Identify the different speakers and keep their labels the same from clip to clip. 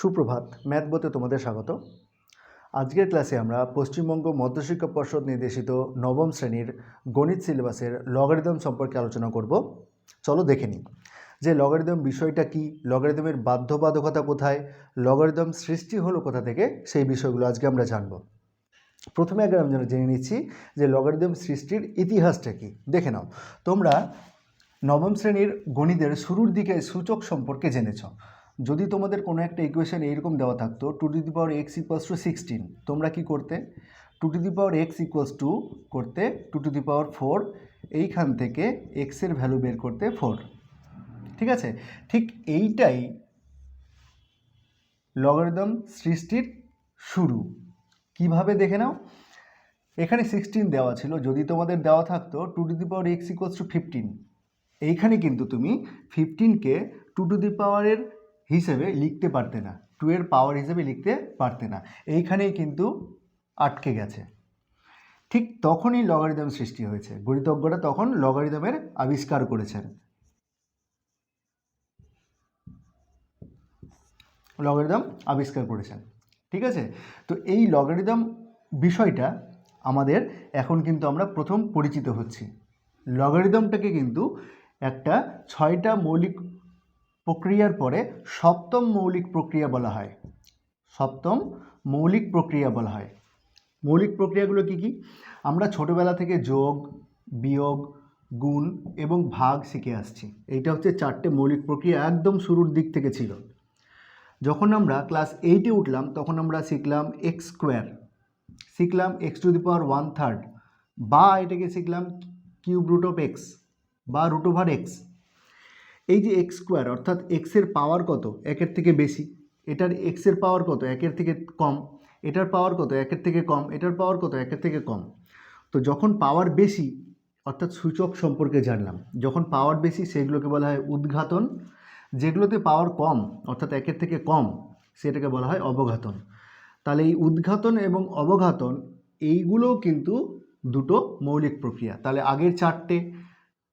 Speaker 1: সুপ্রভাত, ম্যাথবোতে তোমাদের স্বাগত। আজকের ক্লাসে আমরা পশ্চিমবঙ্গ মধ্যশিক্ষা পর্ষদ নির্দেশিত নবম শ্রেণির গণিত সিলেবাসের লগারিদম সম্পর্কে আলোচনা করব। চলো দেখে নিই যে লগারিদম বিষয়টা কি লগারিদমের বাধ্যবাধকতা কোথায় লগারিদম সৃষ্টি হলো কোথা থেকে, সেই বিষয়গুলো আজকে আমরা জানব। প্রথমে আগে আমরা জেনে নিচ্ছি যে লগারিদম সৃষ্টির ইতিহাসটা কি। দেখে নাও, তোমরা নবম শ্রেণির গণিতের শুরুর দিকে সূচক সম্পর্কে জেনেছ। যদি তোমাদের কোনো একটা ইকুয়েশন এইরকম দেওয়া থাকতো two to the power x equals to sixteen তোমরা কি করতে? Two to the power x equals to করতে two to the power four এইখান থেকে এক্সের ভ্যালু বের করতে ফোর ঠিক আছে? ঠিক এইটাই লগারিদম সৃষ্টির শুরু। কীভাবে দেখে নাও? এখানে সিক্সটিন দেওয়া ছিল, যদি তোমাদের দেওয়া থাকতো two to the power x equals to fifteen এইখানে কিন্তু তুমি ফিফটিনকে টু টু দি পাওয়ারের হিসেবে লিখতে পারতে না। টু এর পাওয়ার হিসেবে লিখতে পারতে না। এইখানেই কিন্তু আটকে গেছে। ঠিক তখনই লগারিদম সৃষ্টি হয়েছে। গণিতজ্ঞরা তখন লগারিদমের আবিষ্কার করেছেন। লগারিদম আবিষ্কার করেছেন। ঠিক আছে? তো এই লগারিদম বিষয়টা আমাদের এখন কিন্তু আমরা প্রথম পরিচিত হচ্ছি। লগারিদমটাকে কিন্তু একটা ছয়টা মৌলিক প্রক্রিয়ার পরে সপ্তম মৌলিক প্রক্রিয়া বলা হয়। সপ্তম মৌলিক প্রক্রিয়া বলা হয়। মৌলিক প্রক্রিয়াগুলো কি কি? আমরা ছোটোবেলা থেকে যোগ, বিয়োগ, গুণ এবং ভাগ শিখে আসছি। এইটা হচ্ছে চারটে মৌলিক প্রক্রিয়া একদম শুরুর দিক থেকে ছিল। যখন আমরা ক্লাস এইটে উঠলাম, তখন আমরা শিখলাম এক্স স্কোয়ার শিখলাম x to the power one third বা এটাকে শিখলাম কিউব রুট অফ এক্স বা রুট ওভার এক্স এই যে এক্স স্কোয়ার অর্থাৎ এক্সের পাওয়ার কত? একের থেকে বেশি। এটার এক্সের পাওয়ার কত? একের থেকে কম। এটার পাওয়ার কত? একের থেকে কম। এটার পাওয়ার কত? একের থেকে কম। তো যখন পাওয়ার বেশি, অর্থাৎ সূচক সম্পর্কে জানলাম, যখন পাওয়ার বেশি, সেগুলোকে বলা হয় উদ্ঘাতন। যেগুলোতে পাওয়ার কম, অর্থাৎ একের থেকে কম, সেটাকে বলা হয় অবঘাতন। তাহলে এই উদ্ঘাতন এবং অবঘাতন, এইগুলোও কিন্তু দুটো মৌলিক প্রক্রিয়া। তাহলে আগের চারটে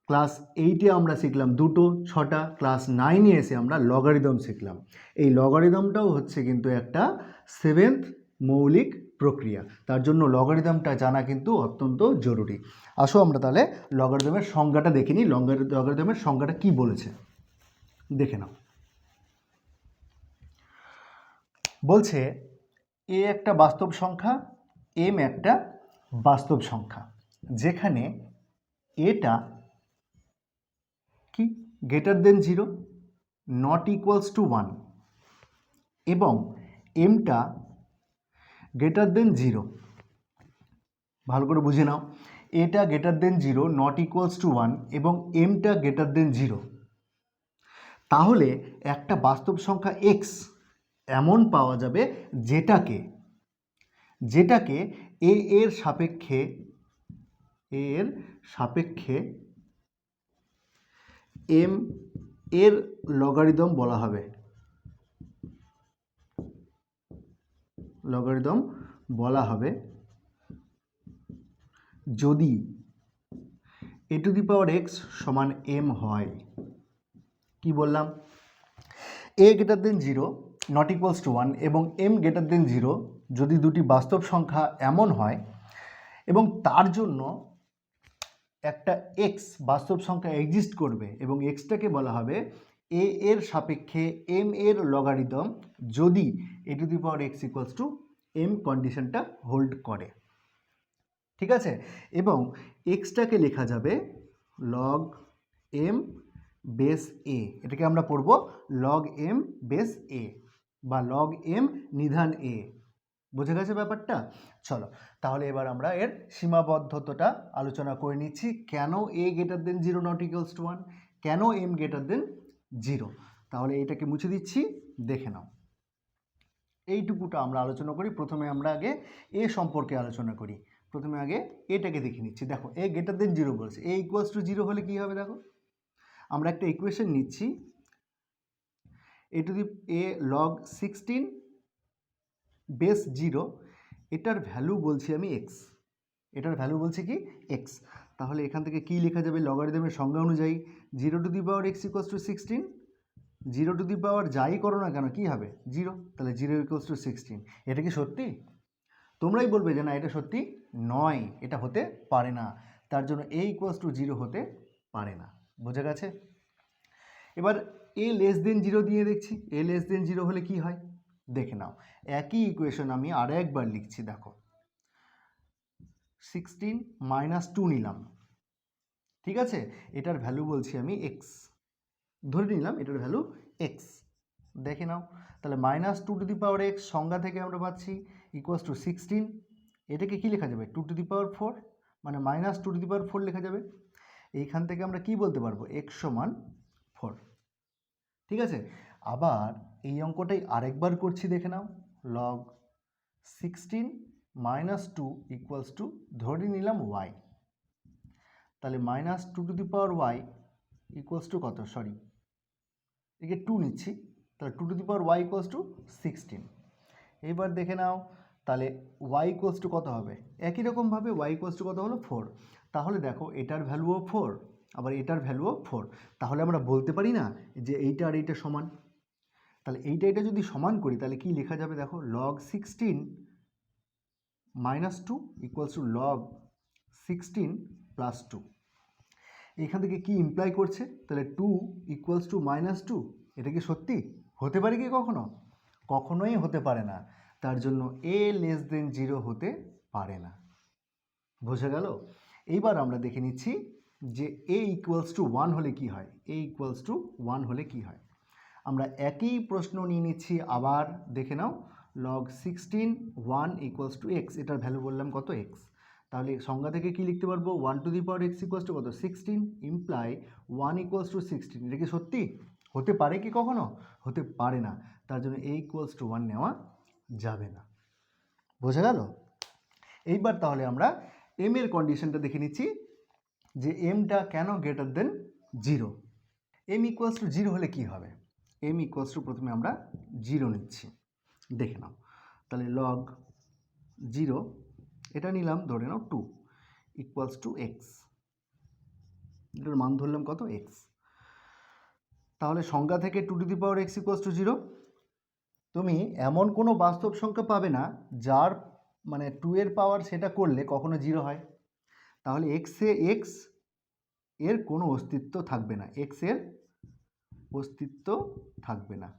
Speaker 1: ক্লাস এইটে আমরা শিখলাম দুটো, ছটা, ক্লাস নাইনে এসে আমরা লগারিদম শিখলাম। এই লগারিদমটাও হচ্ছে কিন্তু একটা সেভেন্থ মৌলিক প্রক্রিয়া। তার জন্য লগারিদমটা জানা কিন্তু অত্যন্ত জরুরি। আসো আমরা তাহলে লগারিদমের সংজ্ঞাটা দেখে নিই। লগারিদমের সংজ্ঞাটা কি বলেছে? দেখে নাও। বলছে, এ একটা বাস্তব সংখ্যা এম একটা বাস্তব সংখ্যা। যেখানে এটা কি? Greater than zero not equals to one এবং এমটা গ্রেটার দেন জিরো ভালো করে বুঝে নাও। এটা greater than zero not equals to one এবং এমটা গ্রেটার দেন জিরো তাহলে একটা বাস্তব সংখ্যা এক্স এমন পাওয়া যাবে যেটাকে যেটাকে এ এর সাপেক্ষে এর সাপেক্ষে এম এর লগারিদম বলা হবে। লগারিদম বলা হবে যদি a to the power x সমান এম হয়। কি বললাম? A greater than zero not equals to one এবং এম গ্রেটার দেন জিরো যদি দুটি বাস্তব সংখ্যা এমন হয়, এবং তার জন্য একটা এক্স বাস্তব সংখ্যা এক্সিস্ট করবে এবং এক্সটাকে বলা হবে এ এর সাপেক্ষে এম এর লগারিদম যদি a to the power x equals to m কন্ডিশনটা হোল্ড করে। ঠিক আছে? এবং এক্সটাকে লেখা যাবে লগ এম বেস এ এটাকে আমরা পড়ব লগ এম বেস এ বা লগ এম নিধান এ বুঝে গেছে ব্যাপারটা? চলো, তাহলে এবার আমরা এর সীমাবদ্ধতাটা আলোচনা করে নিচ্ছি। কেন a greater than zero not equals to one কেন এম গ্রেটার দেন জিরো তাহলে এটাকে মুছে দিচ্ছি, দেখে নাও। এইটুকুটা আমরা আলোচনা করি। প্রথমে আমরা আগে এ সম্পর্কে আলোচনা করি। প্রথমে আগে এটাকে দেখে নিচ্ছি। দেখো এ গ্রেটার দেন জিরো বলছে। এ ইকুয়ালস টু জিরো হলে কী হবে দেখো? আমরা একটা ইকুয়েশন নিচ্ছি। A to the a log sixteen base zero, এটার ভ্যালু বলছি আমি এক্স এটার ভ্যালু বলছি কি? এক্স তাহলে এখান থেকে কী লেখা যাবে? লগারিদমের সংজ্ঞা অনুযায়ী zero to the power x equals to sixteen zero to the power যাই করো না কেন, কী হবে? জিরো। তাহলে জিরো ইকুয়ালস টু সিক্সটিন এটা কি সত্যি? তোমরাই বলবে যে না, এটা সত্যি নয়, এটা হতে পারে না। তার জন্য এ ইকুয়ালস টু জিরো হতে পারে না। বোঝা গেছে? এবার এ লেস দেন জিরো দিয়ে দেখছি। এ লেস দেন জিরো হলে কি হয়? দেখে নাও। একই ইকুয়েশন আমি আরও একবার লিখছি, দেখো। সিক্সটিন মাইনাস টু নিলাম। ঠিক আছে? এটার ভ্যালু বলছি আমি এক্স ধরে নিলাম এটার ভ্যালু এক্স দেখে নাও। তাহলে minus two to the power x সংজ্ঞা থেকে আমরা পাচ্ছি ইকুয়ালস টু সিক্সটিন এটাকে কী লেখা যাবে? Two to the power four মানে minus two to the power four লেখা যাবে। এইখান থেকে আমরা কি বলতে পারব? এক্স সমান ফোর ঠিক আছে? আবার এই অঙ্কটাই আরেকবার করছি, দেখে নাও। Log sixteen minus two equals to ধরে নিলাম ওয়াই তাহলে minus two to the power y equals to কত? সরি একে টু নিচ্ছি, তাহলে two to the power y equals to sixteen এইবার দেখে নাও, তাহলে ওয়াই ইকুয়ালস টু কত হবে? একই রকমভাবে ওয়াই ইকুয়ালস টু কত হলো? ফোর তাহলে দেখো, এটার ভ্যালুও ফোর আবার এটার ভ্যালুও ফোর তাহলে আমরা বলতে পারি না যে এইটা আর এইটা সমান। তাহলে এইটা এটা যদি সমান করি, তাহলে কি লেখা যাবে দেখো? Log sixteen minus two equals to log sixteen plus two এখান থেকে কি ইমপ্লাই করছে? তাহলে two equals to minus two এটা কি সত্যি? হতে পারে কি কখনো? কখনোই হতে পারে না। তার জন্য এ লেস দেন জিরো হতে পারে না। বোঝা গেল? এইবার আমরা দেখে নিচ্ছি যে এ ইকুয়ালস টু ওয়ান হলে কি হয়? এ ইকুয়ালস টু ওয়ান হলে কি হয়? আমরা একই প্রশ্ন নিয়ে নিচ্ছি, আবার দেখে নাও। Log sixteen one equals to x এটার ভ্যালু বললাম কত এক্স তাহলে সংজ্ঞা থেকে কি লিখতে পারব? One to the power x equals to কত? Sixteen imply one equals to sixteen এটা কি সত্যি? হতে পারে কি কখনো? হতে পারে না। তার জন্য এ ইকুয়ালস টু ওয়ান নেওয়া যাবে না। বোঝা গেল? এইবার তাহলে আমরা এম এর কন্ডিশনটা দেখে নিচ্ছি, যে এমটা কেন greater than zero m equals to zero হলে কি হবে? এম ইকুয়ালস টু প্রথমে আমরা জিরো নিচ্ছি। দেখে নাও। তাহলে লগ জিরো এটা নিলাম, ধরে নাও টু ইকুয়ালস টু এক্স এটার মান ধরলাম কত? এক্স তাহলে সংখ্যা থেকে two to the power x equals to zero তুমি এমন কোনো বাস্তব সংখ্যা পাবে না, যার মানে টু এর পাওয়ার সেটা করলে কখনো জিরো হয়। তাহলে এক্সে এক্সের কোনো অস্তিত্ব থাকবে না। এক্সের অস্তিত্ব থাকবে না।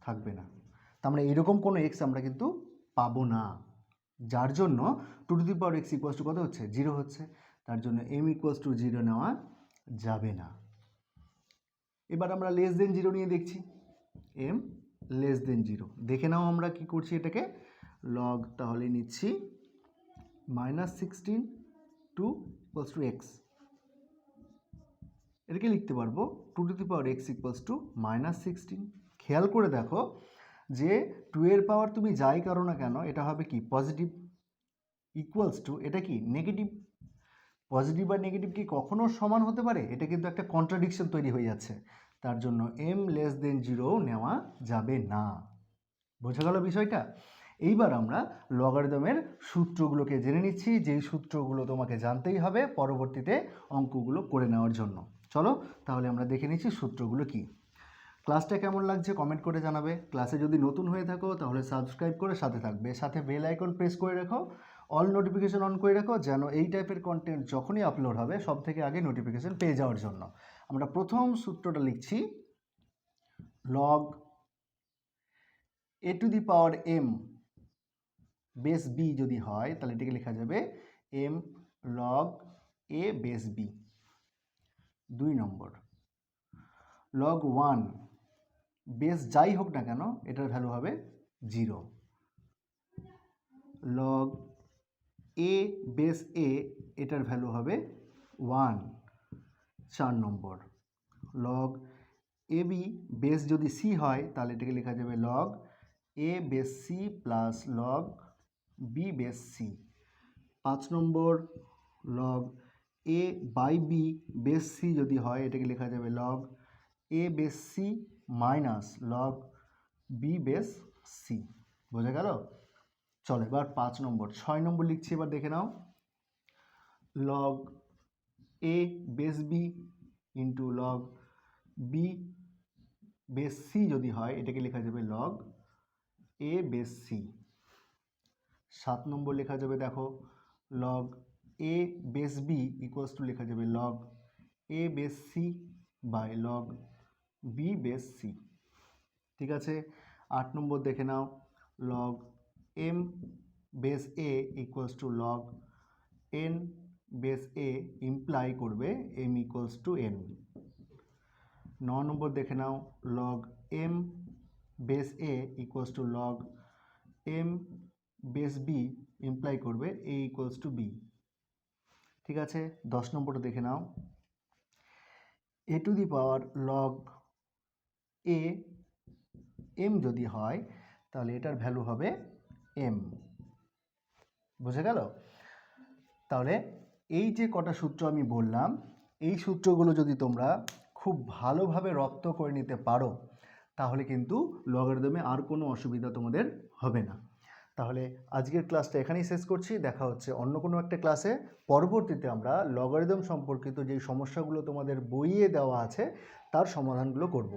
Speaker 1: থাকবে না। তার মানে এরকম কোনো এক্স আমরা কিন্তু পাবো না। যার জন্য two to the power x equals to কত হচ্ছে? জিরো হচ্ছে। তার জন্য এম ইকুয়ালস টু জিরো নেওয়া যাবে না। এবার আমরা লেস দেন জিরো নিয়ে দেখছি। এম লেস দেন জিরো দেখে নাও আমরা কি করছি এটাকে। লগ তাহলে নিচ্ছি minus sixteen two equals to x এটাকে লিখতে পারব two to the power x equals to minus sixteen খেয়াল করে দেখো যে টু এর পাওয়ার তুমি যাই করো না কেন, এটা হবে কি পজিটিভ ইকুয়ালস টু এটা কি নেগেটিভ পজিটিভ আর নেগেটিভ কি কখনো সমান হতে পারে? এটা কিন্তু একটা কন্ট্রাডিকশন তৈরি হয়ে যাচ্ছে। তার জন্য এম লেস দেন জিরো নেওয়া যাবে না। বোঝা গেল বিষয়টা? এইবার আমরা লগারিদমের সূত্রগুলোকে জেনে নিচ্ছি, যেই সূত্রগুলো তোমাকে জানতেই হবে পরবর্তীতে অঙ্কগুলো করে নেওয়ার জন্য। চলো তাহলে আমরা দেখে নিচ্ছি সূত্রগুলো কি। ক্লাসটা কেমন লাগছে কমেন্ট করে জানাবে। ক্লাসে যদি নতুন হয়ে থাকো, তাহলে সাবস্ক্রাইব করে সাথে থাকবে। সাথে বেল আইকন প্রেস করে রাখো। অল নোটিফিকেশন অন করে রাখো, যেন এই টাইপের কন্টেন্ট যখনই আপলোড হবে সব থেকে আগে নোটিফিকেশন পেয়ে যাওয়ার জন্য। আমরা প্রথম সূত্রটা লিখছি log a to the power m base b যদি হয়, তাহলে এটাকে লেখা যাবে m log a base b দুই নম্বর। লগ ওয়ান বেস যাই হোক না কেন, এটার ভ্যালু হবে zero log a base a এটার ভ্যালু হবে ওয়ান চার নম্বর। লগ এ বি বেস যদি সি হয়, তাহলে এটাকে লেখা যাবে log a base c plus log b base c. পাঁচ নম্বর log a by b base c যদি হয়, এটাকে লেখা যাবে log a base c minus log b base c. বোঝা গেল? চলো এবার পাঁচ নম্বর, ছয় নম্বর লিখছি এবার দেখে নাও। Log a base b into log b base c যদি হয়, এটাকে লেখা যাবে লগ এ বেস সি। সাত নম্বর লেখা যাবে দেখো log a base b equals to লেখা যাবে log a base c by log b base c ঠিক আছে? আট নম্বর দেখে নাও log m base a equals to log n base a imply করবে এম ইকুয়ালস টু এন ন নম্বর দেখে নাও log m base a equals to log m base b imply করবে এ ইকুয়ালস টু বি ঠিক আছে? দশ নম্বরটা দেখে নাও। A to the power log a m যদি হয়, তাহলে এটার ভ্যালু হবে এম বুঝে গেল? তাহলে এই যে কটা সূত্র আমি বললাম, এই সূত্রগুলো যদি তোমরা খুব ভালোভাবে রপ্ত করে নিতে পারো, তাহলে কিন্তু লগারিদমে আর কোনো অসুবিধা তোমাদের হবে না। তাহলে আজকের ক্লাসটা এখানেই শেষ করছি। দেখা হচ্ছে অন্য কোনো একটা ক্লাসে। পরবর্তীতে আমরা লগারিদম সম্পর্কিত যেই সমস্যাগুলো তোমাদের বইয়ে দেওয়া আছে, তার সমাধানগুলো করব।